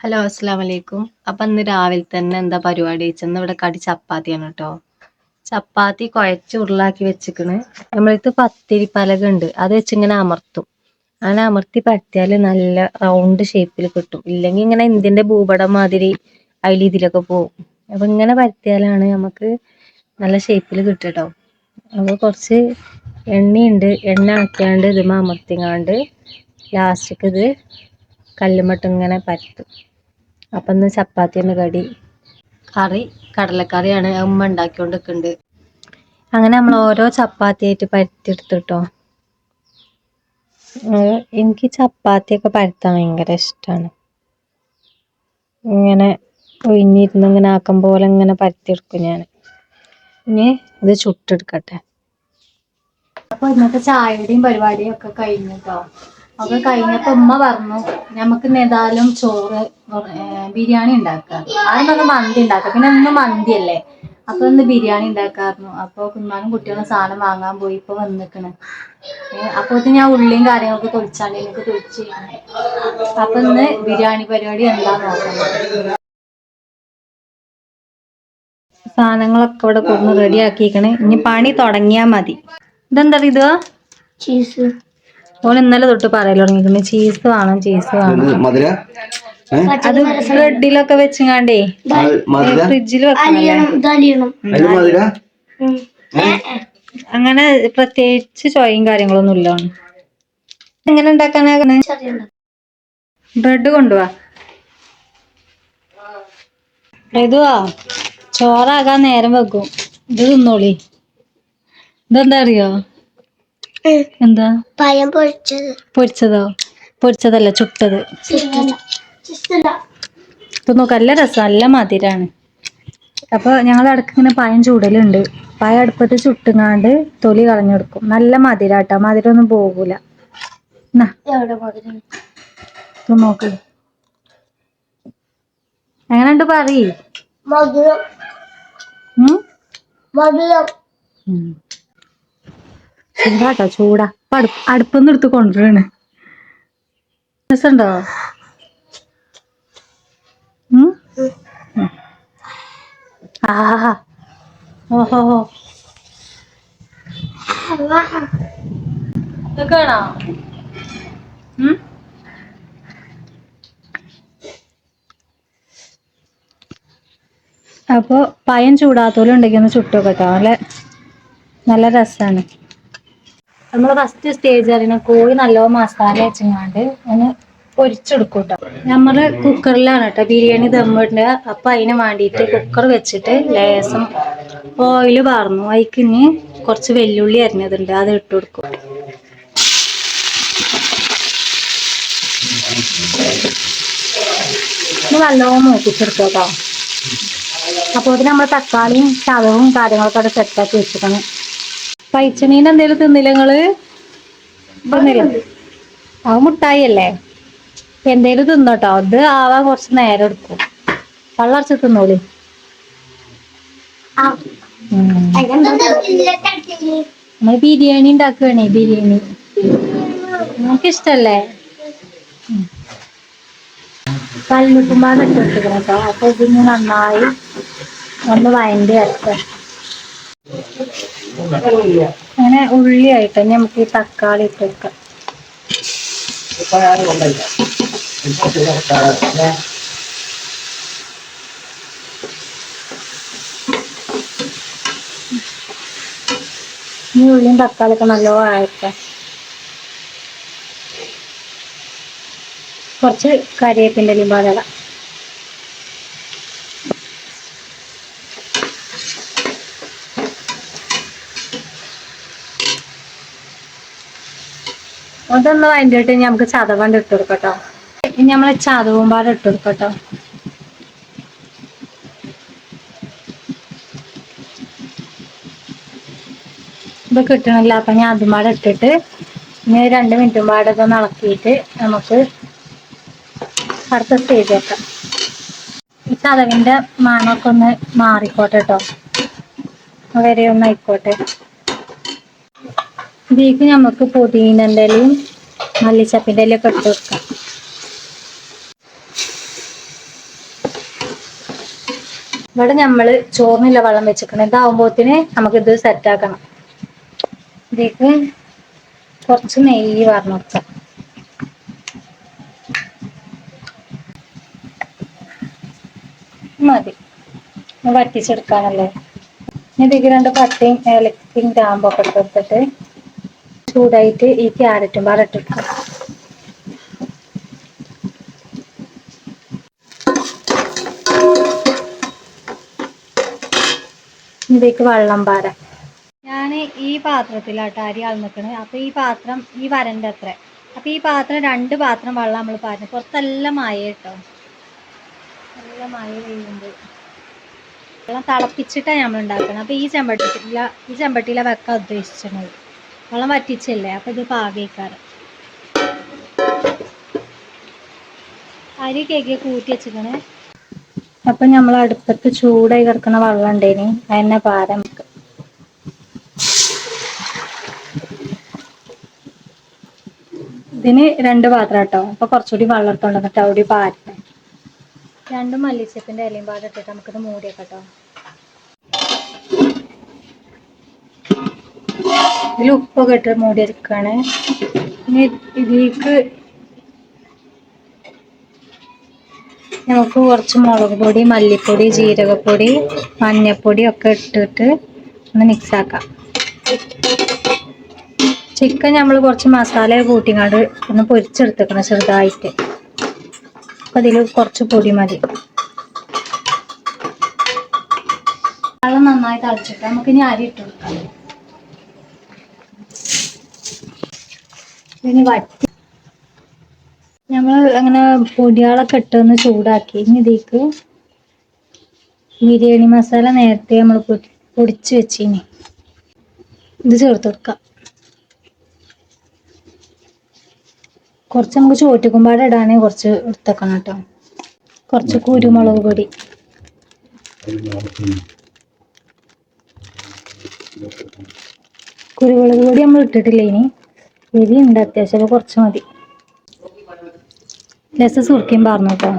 Hello അസ്സാം വലൈക്കും അപ്പൊ ഇന്ന് രാവിലെ തന്നെ എന്താ പരിപാടി വെച്ചെന്ന് ഇവിടെ കടി ചപ്പാത്തിയാണ് കേട്ടോ. ചപ്പാത്തി കുഴച്ച് ഉരുളാക്കി വെച്ചിക്കണ് നമ്മളടുത്ത് പത്തിരി പലക ഉണ്ട്. അത് വെച്ച് ഇങ്ങനെ അമർത്തും. അങ്ങനെ അമർത്തി പരത്തിയാൽ നല്ല റൗണ്ട് ഷേപ്പിൽ കിട്ടും. ഇല്ലെങ്കിൽ ഇങ്ങനെ എന്തിന്റെ ഭൂപടം മാതിരി അതിൽ ഇതിലൊക്കെ പോകും. അപ്പൊ ഇങ്ങനെ പരത്തിയാലാണ് നമുക്ക് നല്ല ഷേപ്പിൽ കിട്ടുട്ടോ അപ്പൊ കുറച്ച് എണ്ണയുണ്ട്. എണ്ണ ആക്കിയാണ്ട് ഇത് അമർത്തിങ്ങാണ്ട് ലാസ്റ്റിക്ക് ഇത് കല്ലുമട്ട് ഇങ്ങനെ പരത്തും. അപ്പം ഇന്ന് ചപ്പാത്തിന്റെ കടി. കറി കടലക്കറിയാണ് ഉമ്മ ഉണ്ടാക്കിക്കൊണ്ട് നിൽക്കുന്നുണ്ട് അങ്ങനെ നമ്മൾ ഓരോ ചപ്പാത്തി ആയിട്ട് പരത്തിയെടുത്തിട്ടോ എനിക്ക് ചപ്പാത്തിയൊക്കെ പരത്താൻ ഭയങ്കര ഇഷ്ടമാണ് ഇങ്ങനെ ഒഴിഞ്ഞിരുന്ന് ഇങ്ങനെ ആക്കം പോലെ ഇങ്ങനെ പരത്തിയെടുക്കും ഞാൻ. ഇനി ഇത് ചുട്ടെടുക്കട്ടെ. അപ്പൊ ഇന്നത്തെ ചായയുടെയും പരിപാടിയും ഒക്കെ കഴിഞ്ഞിട്ടോ? ഒക്കെ കഴിഞ്ഞപ്പോ ഉമ്മ പറഞ്ഞു നമുക്ക് ഏതായാലും ചോറ് ബിരിയാണി ഉണ്ടാക്കാം. ആരും പറഞ്ഞ മന്തി ഉണ്ടാക്കാം. പിന്നെ ഇന്ന് മന്തിയല്ലേ അപ്പൊ ഇന്ന് ബിരിയാണി ഉണ്ടാക്കാറുന്നു അപ്പൊ കുഞ്ഞാനും കുട്ടികളും സാധനം വാങ്ങാൻ പോയി ഇപ്പൊ വന്നിക്കണ്. അപ്പൊ ഞാൻ ഉള്ളിയും കാര്യങ്ങളൊക്കെ തൊളിച്ചാണ്ട് എനിക്ക് തൊളിച്ച് അപ്പൊ ഇന്ന് ബിരിയാണി പരിപാടി എന്താ നോക്കണം. സാധനങ്ങളൊക്കെ ഇവിടെ കൊണ്ട് റെഡി ആക്കിക്കണേ ഇനി പണി തുടങ്ങിയാ മതി. ഇതെന്താ ഇത് ചീസ്. ഓൻ ഇന്നലെ തൊട്ട് പറയൽ തുടങ്ങിയിട്ടുണ്ട് ചീസ് വേണം ചീസ് വേണം. മധുര? അത് ബ്രെഡിലൊക്കെ വെച്ചങ്ങാണ്ടേ. മധുര? ഫ്രിഡ്ജിൽ അങ്ങനെ പ്രത്യേകിച്ച് ചോയും കാര്യങ്ങളൊന്നും ഇല്ല. എങ്ങനെ ഉണ്ടാക്കാനാണ് ബ്രെഡ് കൊണ്ടുവാ. ഇതുവാ. ചോറാകാൻ നേരം വെക്കും. ഇത് തിന്നോളി. ഇതെന്താ അറിയോ? എന്താ? പഴം പൊരിച്ചത്. പൊരിച്ചതോ? പൊരിച്ചതല്ല ചുട്ടത്. ഇപ്പൊ നോക്ക നല്ല രസം നല്ല മധുരാണ്. അപ്പൊ ഞങ്ങൾ ഇടയ്ക്ക് ഇങ്ങനെ പഴം ചൂടലുണ്ട്. പഴം അടുപ്പത്ത് ചുട്ടുങ്ങാണ്ട് തൊലി കളഞ്ഞെടുക്കും. നല്ല മധുരാട്ടോ മധുരം? ഒന്നും പോകൂല നോക്ക്. എങ്ങനെയുണ്ട് പറയ്? മധുരം? മധുരം. ചൂടാട്ടോ ചൂടാ. അടുപ്പ് അടുപ്പൊന്നും എടുത്ത് കൊണ്ടുവരാണ്? ഉം. ആഹാ ഓഹോ. ഉം? അപ്പോൾ പയം ചൂടാത്തോലും ഉണ്ടെങ്കിൽ ഒന്ന് ചുട്ടു കേട്ടോ. നല്ല നല്ല രസമാണ് നമ്മൾ ഫസ്റ്റ് സ്റ്റേജ് അറിയണം കോഴി നല്ലോണം മസാല വെച്ചങ്ങാണ്ട് ഒന്ന് പൊരിച്ചെടുക്കും കേട്ടോ നമ്മൾ കുക്കറിലാണ് കേട്ടോ ബിരിയാണി ദമ്മിടുക അപ്പം അതിന് വേണ്ടിയിട്ട് കുക്കർ വെച്ചിട്ട് ലേസം ഓയിൽ പാർന്നു. അതിക്ക് ഇനി കുറച്ച് വെല്ലുള്ളി അരിഞ്ഞതുണ്ട്. അത് ഇട്ട് കൊടുക്കും. നല്ലോണം മൂപ്പിച്ചെടുക്കും കേട്ടോ അപ്പോൾ ഇതിന് നമ്മൾ തക്കാളിയും ചതവും കാര്യങ്ങളൊക്കെ അവിടെ സെറ്റാക്കി വെച്ചിട്ടാണ് പൈച്ചമീൻ എന്തേലും തിന്നില്ല നിങ്ങൾ? തിന്നില്ല അത് മുട്ടായി അല്ലേ എന്തേലും തിന്നോട്ടോ. ഇത് ആവാൻ കുറച്ച് നേരം എടുക്കും. പള്ളറച്ച് തിന്നോളി നമ്മൾ ബിരിയാണി ഉണ്ടാക്കുകയാണേ ബിരിയാണി. നമുക്ക് ഇഷ്ടല്ലേ കല്ലുട്ടുമ്പാട് ഇട്ട് വെച്ചിരിക്കണം കേട്ടോ അപ്പൊ ഇതിന് നന്നായി ഒന്ന് വയന്റെ അരക്കാം അങ്ങനെ ഉള്ളി ആയിട്ട് നമുക്ക് ഈ തക്കാളി ഇട്ട് വെക്കാം. ഈ ഉള്ളിയും തക്കാളിയൊക്കെ നല്ലോണം ആയിട്ട്. കുറച്ച് കരിവേപ്പിന്റെ ഇലയും അതൊന്ന് വൈകിട്ട് നമുക്ക് ചതവണ്ട് ഇട്ട് കൊടുക്കട്ടോ. ഇനി നമ്മൾ ചതവും പാടെ ഇട്ട് കൊടുക്കട്ടോ. ഇത് കിട്ടണില്ല അപ്പൊ ഞാൻ അതും പാടെ ഇട്ടിട്ട് ഇനി രണ്ട് മിനിറ്റും പാടെ ഇതൊന്ന് ഇളക്കിയിട്ട് നമുക്ക് അടുത്ത സ്റ്റേജ് വെക്കാം ഈ ചതവിന്റെ മാനൊക്കെ ഒന്ന് മാറിക്കോട്ടെ കേട്ടോ വരെ ഒന്ന് ആയിക്കോട്ടെ. ഇതിലേക്ക് നമുക്ക് പുതിനന്റെ ഇലയും മല്ലിച്ചപ്പിന്റെ ഇലയൊക്കെ ഇട്ട് വെക്കാം. ഇവിടെ നമ്മൾ ചോറിനുള്ള വെള്ളം വെച്ചിക്കണം ഇതാവുമ്പോത്തിന് നമുക്ക് ഇത് സെറ്റ് ആക്കണം ഇതിലേക്ക് കുറച്ച് നെയ്യ് പറഞ്ഞു കൊടുക്കാം. മതി. വറ്റിച്ചെടുക്കാനല്ലേ. ഇനി ഇതിലേക്ക് രണ്ട് പട്ടയും ഏലക്കയും ഗ്രാമ്പൊക്കെ ഇട്ട് ചൂടായിട്ട് ഈ ക്യാരറ്റും പാടെ ഇട്ടെടുക്കാം ഇതിലേക്ക് വെള്ളം പാരാം. ഞാൻ ഈ പാത്രത്തിലാട്ടോ അരി അളന്നിക്കണേ അപ്പൊ ഈ പാത്രം ഈ വരന്റെ അത്ര. അപ്പൊ ഈ പാത്രം രണ്ട് പാത്രം വെള്ളം നമ്മൾ പാരണം. പുറത്തെല്ലാം മായ കേട്ടോ നല്ല മായ പെയ്യുന്നുണ്ട്. വെള്ളം തിളപ്പിച്ചിട്ടാണ് നമ്മൾ ഉണ്ടാക്കണം അപ്പൊ ഈ ചെമ്പട്ടിയില ഈ ചെമ്പട്ടിയില വെക്കാൻ ഉദ്ദേശിച്ചത് വെള്ളം വറ്റിച്ചല്ലേ? അപ്പൊ ഇത് പാകയിക്കാറ് അരി കേക്ക് കൂട്ടി വെച്ചിക്കണേ അപ്പൊ നമ്മൾ അടുപ്പത്ത് ചൂടായി കിടക്കുന്ന വെള്ളം ഉണ്ടേനി. അതിനെ പാരം നമുക്ക്. ഇതിന് രണ്ട് പാത്രം കേട്ടോ. അപ്പൊ കുറച്ചുകൂടി വെള്ളം എടുത്തോണ്ട് വന്നിട്ട് അവിടെ പാരട്ടെ. രണ്ട് മല്ലിച്ചപ്പിന്റെ ഇലയും പാത്രം ഇട്ടിട്ട് നമുക്കിത് മൂടിയേക്കാം ഇതിൽ ഉപ്പൊക്കെ ഇട്ട് മൂടിയെടുക്കാണ്. ഇനി ഇതിലേക്ക് നമുക്ക് കുറച്ച് മുളക് പൊടി മല്ലിപ്പൊടി ജീരകപ്പൊടി മഞ്ഞപ്പൊടി ഒക്കെ ഇട്ടിട്ട് ഒന്ന് മിക്സ് ആക്കാം. ചിക്കൻ നമ്മൾ കുറച്ച് മസാല കൂട്ടിങ്ങാണ്ട് ഒന്ന് പൊരിച്ചെടുത്തേക്കണം ചെറുതായിട്ട്. അപ്പൊ അതിൽ കുറച്ച് പൊടി മതി. വെള്ളം നന്നായി തളിച്ചിട്ട് നമുക്ക് ഇനി അരി ഇട്ട് കൊടുക്കാം. ഇനി വറ്റി നമ്മൾ അങ്ങനെ പൊടികളൊക്കെ ഇട്ടൊന്ന് ചൂടാക്കി. ഇനി ബിരിയാണി മസാല നേരത്തെ നമ്മൾ പൊടിച്ച് വെച്ചിനി. ഇത് ചേർത്ത് കൊടുക്കാം. കുറച്ച് നമുക്ക് ചോറ്റുകുമ്പാട് ഇടാനേ കുറച്ച് എടുത്തേക്കണം കേട്ടോ. കുറച്ച് കുരുമുളക് പൊടി. കുരുമുളക് പൊടി നമ്മൾ ഇട്ടിട്ടില്ല ഇനി എരി ഉണ്ട് അത്യാവശ്യം കുറച്ച് മതി. രസം സുറുക്കിയും പറഞ്ഞു കേട്ടോ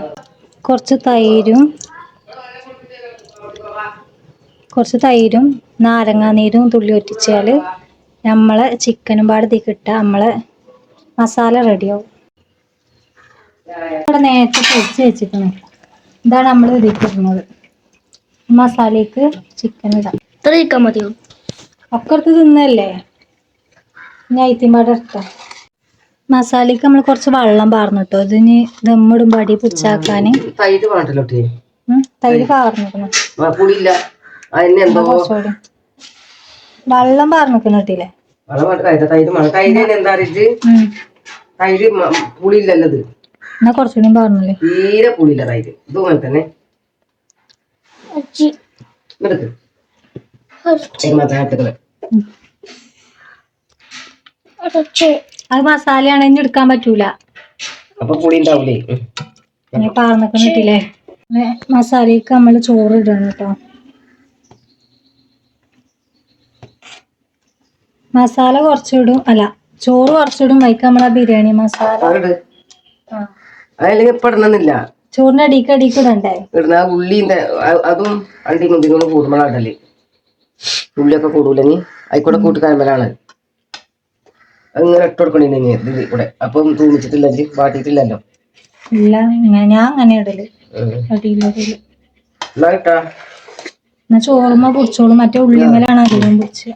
കുറച്ച് തൈരും കുറച്ച് തൈരും നാരങ്ങാനീരും തുള്ളി ഒറ്റിച്ചാൽ നമ്മളെ ചിക്കനും പാടത്തി കിട്ടുക നമ്മളെ മസാല റെഡിയാവും ഇവിടെ നേരത്തെ പൊടിച്ച് വെച്ചിട്ടുണ്ട് ഇതാണ് നമ്മൾ ഇതിട്ടിരുന്നത്. മസാലയ്ക്ക് ചിക്കൻ ഇടാം. ഇത്ര ചിക്കൻ മതിയോ? അപ്പുറത്ത് തിന്നല്ലേ? ഞാൻ ഐത്തിമ്പാടെ ഇട്ടാ മസാലയ്ക്ക് നമ്മൾ കുറച്ച് വെള്ളം പാർന്നു കേട്ടോ. ഇതിന് ദമ്മിടും പടി പിടിച്ചാക്കാന് തൈര് വേണ്ടല്ലോ തൈര് പാർന്നിരുന്നു പുളിയില്ല. കുറച്ചുകൂടി. വെള്ളം പാർന്നിക്കുന്നു കേട്ടില്ലേ എന്നാ കുറച്ചുകൂടി പാർന്നില്ലേ തീരെ പുളിയില്ല തൈര്. ഇതും അങ്ങനെ തന്നെ. എടുക്ക് അത് മസാലയാണ് ഇനി എടുക്കാൻ പറ്റൂല. അപ്പൊ പുളി ഉണ്ടാവൂലേ? ഞാൻ ഇനി പാർന്നിക്കുന്നു കേട്ടില്ലേ? മസാലയ്ക്ക് നമ്മൾ ചോറ് ഇടണം കേട്ടോ. മസാല കുറച്ചിടും. അല്ല ചോറ് കുറച്ചിടും. വൈക്ക് നമ്മളാ ബിരിയാണി മസാല. ആ. ഇപ്പൊ ഇടണമെന്നില്ല? ചോറിന്റെ അടിക്ക് അടിക്ക് ഇടണ്ടേ? ഇടുന്ന ആ ഉള്ളിന്റെ അതും അണ്ടി മുന്തിരിങ്ങളും കൂടുമ്പോഴാണ് ഉള്ളിയൊക്കെ കൂടൂല നീ ആയിക്കോട്ടെ കൂട്ടി കാഴ്മലാണ് അങ്ങനെ ഇട്ട് കൊടുക്കണേ ഇത് ഇവിടെ. അപ്പം തൂമിച്ചിട്ടില്ല ഇജ്ജ്? വാട്ടിയിട്ടില്ലല്ലോ? ഇല്ല ഞാൻ അങ്ങനെ ഇടൽ. അടിയിലിടൽ എന്നാ ചോറുമ്മ പൊടിച്ചോളും. മറ്റേ ഉള്ളിമേലാണ് അധികം പൊടിച്ച്.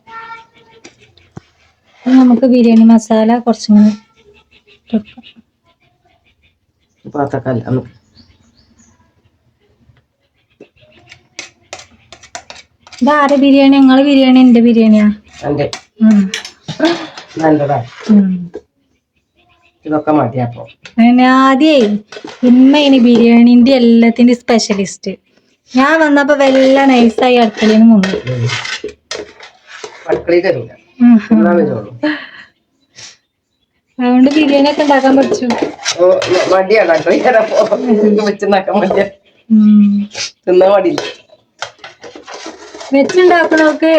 നമുക്ക് ബിരിയാണി മസാല കുറച്ചിങ്ങനെ ഇട്ട് ഇതാരെ ബിരിയാണി? ഞങ്ങളെ ബിരിയാണി എന്റെ ബിരിയാണിയാ. നല്ലതാ. ഇതൊക്കെ മതിയപ്പോ അങ്ങനെ ആദ്യേ ഇമ്മ ഇനി ബിരിയാണിന്റെ എല്ലാത്തിന്റെ സ്പെഷ്യലിസ്റ്റ് ഞാൻ വന്നപ്പോ വല്ല നൈസായി അടുക്കളയിൽ മുന്നു മുങ്ങി അടുക്കളയിൽ അതുകൊണ്ട് ബിരിയാണി ഒക്കെ ഉണ്ടാക്കാൻ പഠിച്ചു. മടിയാണ് അടുക്കളയിൽ തരാപ്പോ വെച്ചുണ്ടാക്കാൻ മടിയാ. ഉം. തിന്നാൻ മടിയില്ല. വെച്ചുണ്ടാക്കണവർക്ക്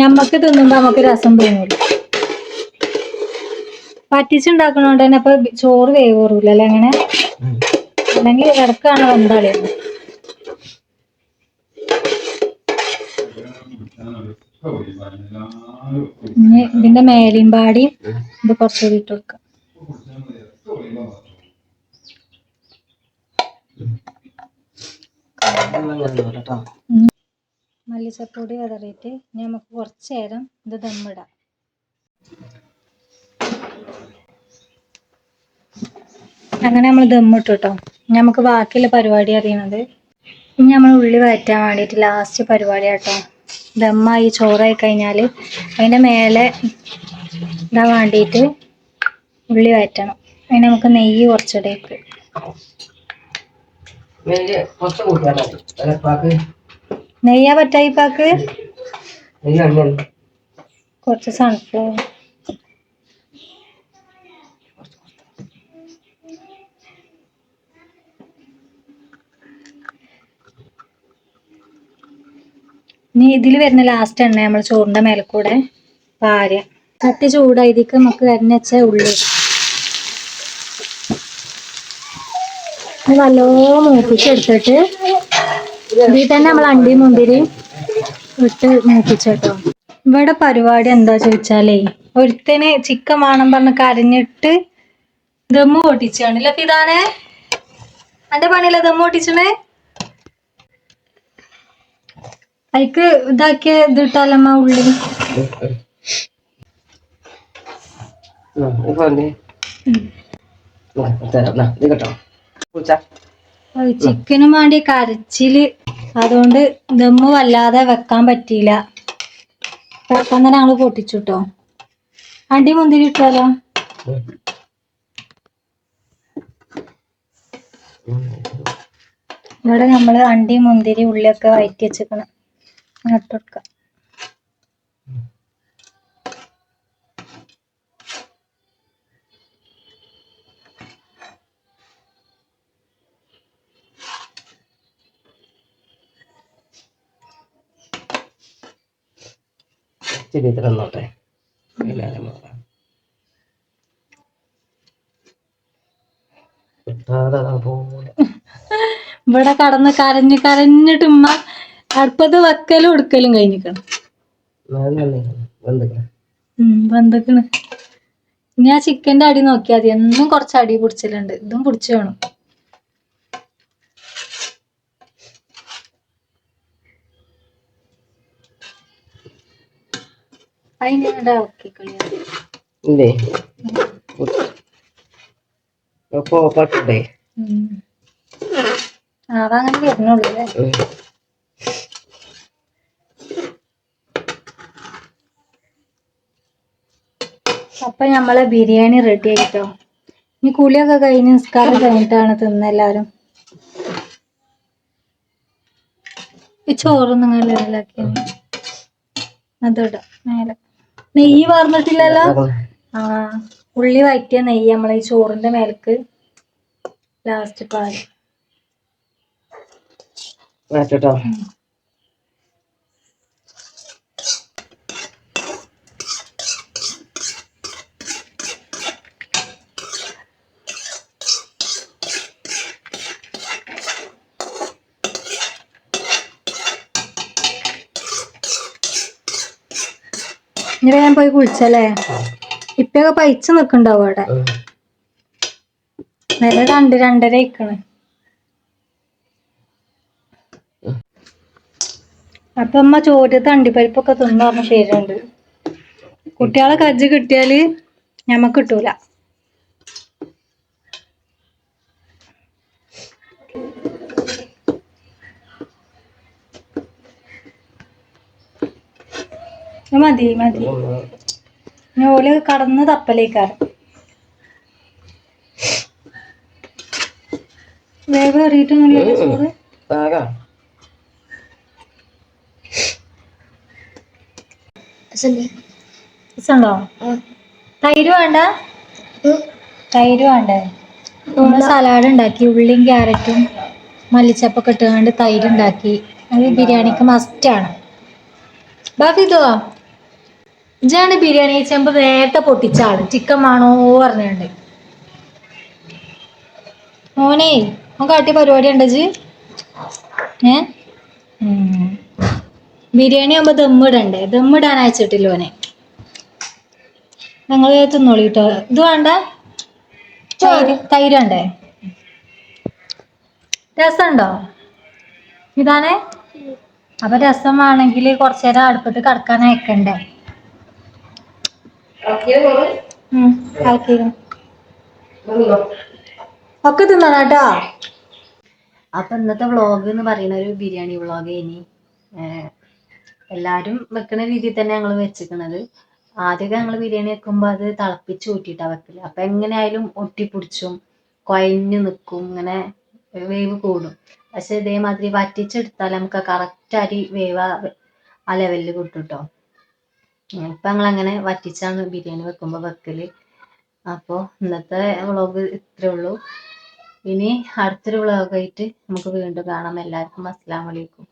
ഞമ്മക്ക് തിന്നുമ്പോ നമുക്ക് രസം തോന്നൂല. പറ്റിച്ചുണ്ടാക്കണോണ്ട് തന്നെ അപ്പൊ ചോറ് വേവൂറൂല അല്ലെ അങ്ങനെ? അല്ലെങ്കിൽ ഇടക്കാണ് ഇനി ഇതിന്റെ മേലെയും പാടിയും ഇത് കുറച്ചുകൂടി ഇട്ട് കേട്ടോ മല്ലിച്ചപ്പൊടി വിതറിയിട്ട് നമുക്ക് കുറച്ച് നേരം ഇത് ദമ്മിടാം. അങ്ങനെ നമ്മൾ ദമ്മിട്ടു കേട്ടോ ഇനി നമുക്ക് ബാക്കിയുള്ള പരിപാടി അറിയണത്. ഇനി നമ്മൾ ഉള്ളി വഴറ്റാൻ വേണ്ടിയിട്ട് ലാസ്റ്റ് പരിപാടി കേട്ടോ ദമ്മായി ചോറായി കഴിഞ്ഞാൽ അതിന്റെ മേലെ ഇതാ വേണ്ടിയിട്ട് ഉള്ളി വഴറ്റണം. അതിന് നമുക്ക് നെയ്യ് കുറച്ചിടേക്ക് നെയ്യ് പറ്റായിപ്പാക്ക് കുറച്ച് സൺഫ്ലവർ ഇനി ഇതിൽ വരുന്ന ലാസ്റ്റ് എണ്ണ നമ്മൾ ചോറിന്റെ മേലെ കൂടെ പാര. കട്ടി ചൂടായതിക്ക് നമുക്ക് വെച്ച ഉള്ളി. നല്ലോ മൂപ്പിച്ചെടുത്തിട്ട് ഇതിൽ തന്നെ നമ്മൾ അണ്ടി മുന്തിരി ഇട്ട് മൂപ്പിച്ചേട്ടോ ഇവിടെ പരിപാടി എന്താ ചോദിച്ചാലേ ഒരുത്തന് ചിക്കൻ വേണം പറഞ്ഞ് കരഞ്ഞിട്ട് ദമ്മ് പൊട്ടിച്ചാണല്ലേ ഫിദാനെ അന്റെ പണിയല്ലേ ദമ്മ് പൊട്ടിച്ചണേ? അതിക്ക് ഇതാക്കിയ ഇത് ഇട്ടാലമ്മ ഉള്ളി ചിക്കനും വേണ്ടി കരച്ചിൽ. അതുകൊണ്ട് ദമ്മ് വല്ലാതെ വെക്കാൻ പറ്റിയില്ല. പെട്ടെന്ന് ഞങ്ങൾ പൊട്ടിച്ചു കേട്ടോ അണ്ടി മുന്തിരി ഇട്ടാലോ? ഇവിടെ നമ്മൾ അണ്ടി മുന്തിരി ഉള്ളിയൊക്കെ വയറ്റി വെച്ചിക്കണം. ഇട്ട് ഇച്ചിരി എല്ലാവരും പോലെ. ഇവിടെ കടന്ന് കരഞ്ഞ് കരഞ്ഞിട്ട് ഉമ്മ അടുപ്പത്ത് വെക്കലും എടുക്കലും കഴിഞ്ഞിക്കണം ബന്ധക്കണ് ഇനി ആ ചിക്കന്റെ അടി നോക്കിയാൽ മതി. എന്നും കുറച്ച് അടി പിടിച്ചിട്ടുണ്ട് ഇതും പിടിച്ചു വേണം. അതിനെ ഇളക്കി കളിയാ ഇല്ലേ? അപ്പൊ പാട്ടുണ്ടേ അതങ്ങനെ വരുന്നുള്ളൂ അല്ലേ? അപ്പൊ നമ്മളെ ബിരിയാണി റെഡി ആയിട്ടോ? ഇനി കുളിയൊക്കെ കഴിഞ്ഞ് നിസ്കാരം കഴിഞ്ഞിട്ടാണ് തിന്നെല്ലാരും ഈ ചോറ് നിങ്ങൾ ലെവലാക്കി അതിടാം മേലെ. നെയ്യ് വാർന്നിട്ടില്ലല്ലോ? ആ. ഉള്ളി വഴറ്റിയ നെയ്യ് നമ്മളെ ഈ ചോറിന്റെ മേലേക്ക് ലാസ്റ്റ് പാൽ. മാറ്റട്ടോ ഇനി ഞാൻ പോയി കുളിച്ചല്ലേ? ഇപ്പൊക്കെ പൈച്ച് നിക്കണ്ടാവും അവിടെ. നേരെ രണ്ട് രണ്ടര ഇക്കണ് അപ്പൊ അമ്മ ചോറ് അണ്ടിപ്പരിപ്പൊക്കെ തിന്നു പറഞ്ഞ ശരിയുണ്ട്. കുട്ടികളെ കജ്ജ് കിട്ടിയാൽ ഞമ്മക്ക് കിട്ടൂല. മതി മതി. ഞോൽ കടന്ന് തപ്പലേക്കാരം. വേഗം അറിയിട്ടൊന്നുമില്ല ചോറ്? രസമുണ്ടോ? തൈര് വേണ്ട? തൈര് വേണ്ടേ? നമ്മൾ സലാഡ് ഉണ്ടാക്കി ഉള്ളിയും ക്യാരറ്റും മല്ലിച്ചപ്പൊക്കെ ഇട്ടുകൊണ്ട് തൈര് ഉണ്ടാക്കി. അത് ബിരിയാണിക്ക് മസ്റ്റാണ് ബാഫിദോ ഇജാണ് ബിരിയാണി ചെമ്പ് നേരത്തെ പൊട്ടിച്ചാണ് ചിക്കൻ വേണോ പറഞ്ഞുണ്ട് മോനെ അവൻ കാട്ടിയ പരിപാടി ഉണ്ട് ഏ. ബിരിയാണി ആകുമ്പോ ദമ്മിടണ്ടേ ദമ്മിടാൻ അയച്ചിട്ടില്ല ഓനെ? ഞങ്ങൾ തിന്നോളി കേട്ടോ ഇത് വേണ്ട? തൈര് വേണ്ടേ? രസമുണ്ടോ? ഇതാണേ? അപ്പൊ രസം വേണമെങ്കിൽ കുറച്ചു നേരം അടുപ്പത്ത് കടക്കാൻ അയക്കണ്ടേ. ഒക്കെ തിന്നാട്ടോ അപ്പൊ ഇന്നത്തെ വ്ളോഗ് എന്ന് പറയുന്ന ഒരു ബിരിയാണി വ്ളോഗ് ഇനി എല്ലാരും വെക്കുന്ന രീതിയിൽ തന്നെ ഞങ്ങൾ വെച്ചിക്കണത്. ആദ്യമൊക്കെ ഞങ്ങൾ ബിരിയാണി വെക്കുമ്പോൾ അത് തിളപ്പിച്ച് ഊറ്റിയിട്ടാണ് വെക്കൽ. അപ്പൊ എങ്ങനെയായാലും ഒട്ടിപ്പിടിച്ചും കുഴഞ്ഞു നിൽക്കും ഇങ്ങനെ വേവ് കൂടും. പക്ഷെ ഇതേമാതിരി വറ്റിച്ചെടുത്താൽ നമുക്ക് കറക്റ്റ് അരി വേവ ആ ലെവലിൽ കിട്ടും കേട്ടോ ഇപ്പൊ ഞങ്ങൾ അങ്ങനെ വറ്റിച്ചാണ് ബിരിയാണി വെക്കുമ്പോൾ വെക്കൽ. അപ്പോൾ ഇന്നത്തെ വ്ളോഗ് ഇത്രേ ഉള്ളൂ. ഇനി അടുത്തൊരു വ്ളോഗായിട്ട് നമുക്ക് വീണ്ടും കാണാം. എല്ലാവർക്കും അസ്സാം വലൈക്കും